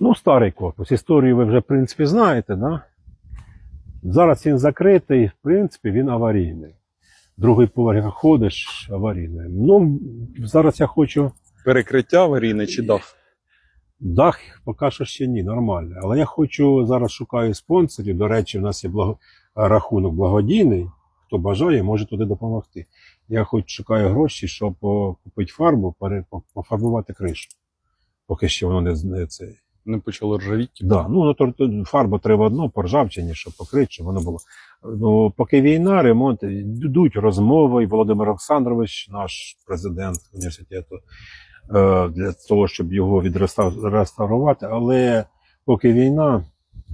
Ну, старий корпус. Історію ви вже, в принципі, знаєте, да? Зараз він закритий, в принципі, він аварійний. Другий поверх ходиш аварійний. Ну, зараз я хочу Перекриття аварійне чи дах? дах, поки що ще ні, нормально. Але я хочу зараз шукаю спонсорів. До речі, у нас є благо... рахунок благодійний. Хто бажає, може туди допомогти. Я хоч шукаю гроші, щоб купити фарбу, пофарбувати кришу. Поки ще воно не це. Не почало ржавіти. Да, ну, то фарба треба одно по ржавчині, щоб покрити, щоб воно було. Ну, поки війна, ремонт, йдуть розмови, і Володимир Олександрович, наш президент університету, е, для того, щоб його відреставрувати. Але поки війна,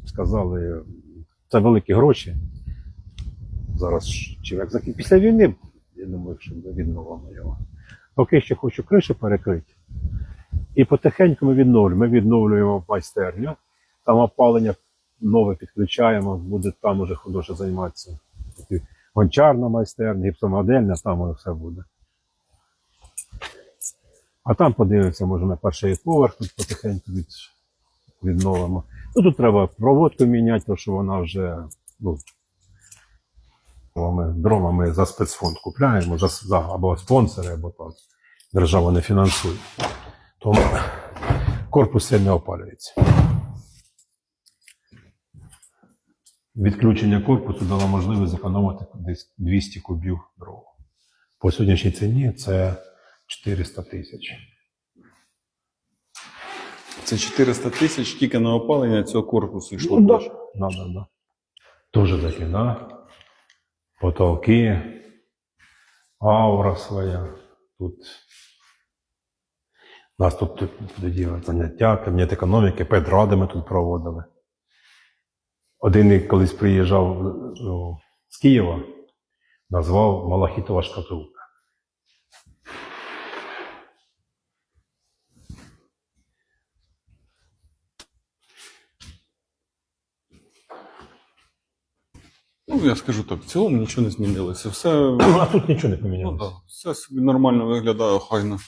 сказали, це великі гроші. Зараз як після війни, я думаю, що ми відновимо його. Поки ще хочу кришу перекрити. І потихеньку ми відновлюємо. Ми відновлюємо майстерню, там опалення нове підключаємо, буде там уже художник займатися. Гончарна майстерня, гіпсомодельна, там воно все буде. А там подивимося, може на перший поверх тут потихеньку від, відновимо. Ну тут треба проводку міняти, тому що вона вже, ну, ми дронами за спецфонд купляємо, за, за, або спонсори, або так. Держава не фінансує. Тому корпус сильно опалюється. Відключення корпусу дало можливість зекономити десь 200 кубів дров. По сьогоднішній ціні це 400 тисяч. Це 400 тисяч тільки на опалення цього корпусу йшло. Ну, да. Да, да, да. Дуже такі, да? Потолки, аура своя. Тут у нас тут тоді заняття, кабінет економіки, педради ми тут проводили. Один колись приїжджав ну, з Києва, назвав Малахітова шкатулка. Ну, я скажу так, в цілому нічого не змінилося. Все, А тут нічого не ну, помінялося. да, все собі нормально виглядає, хайно.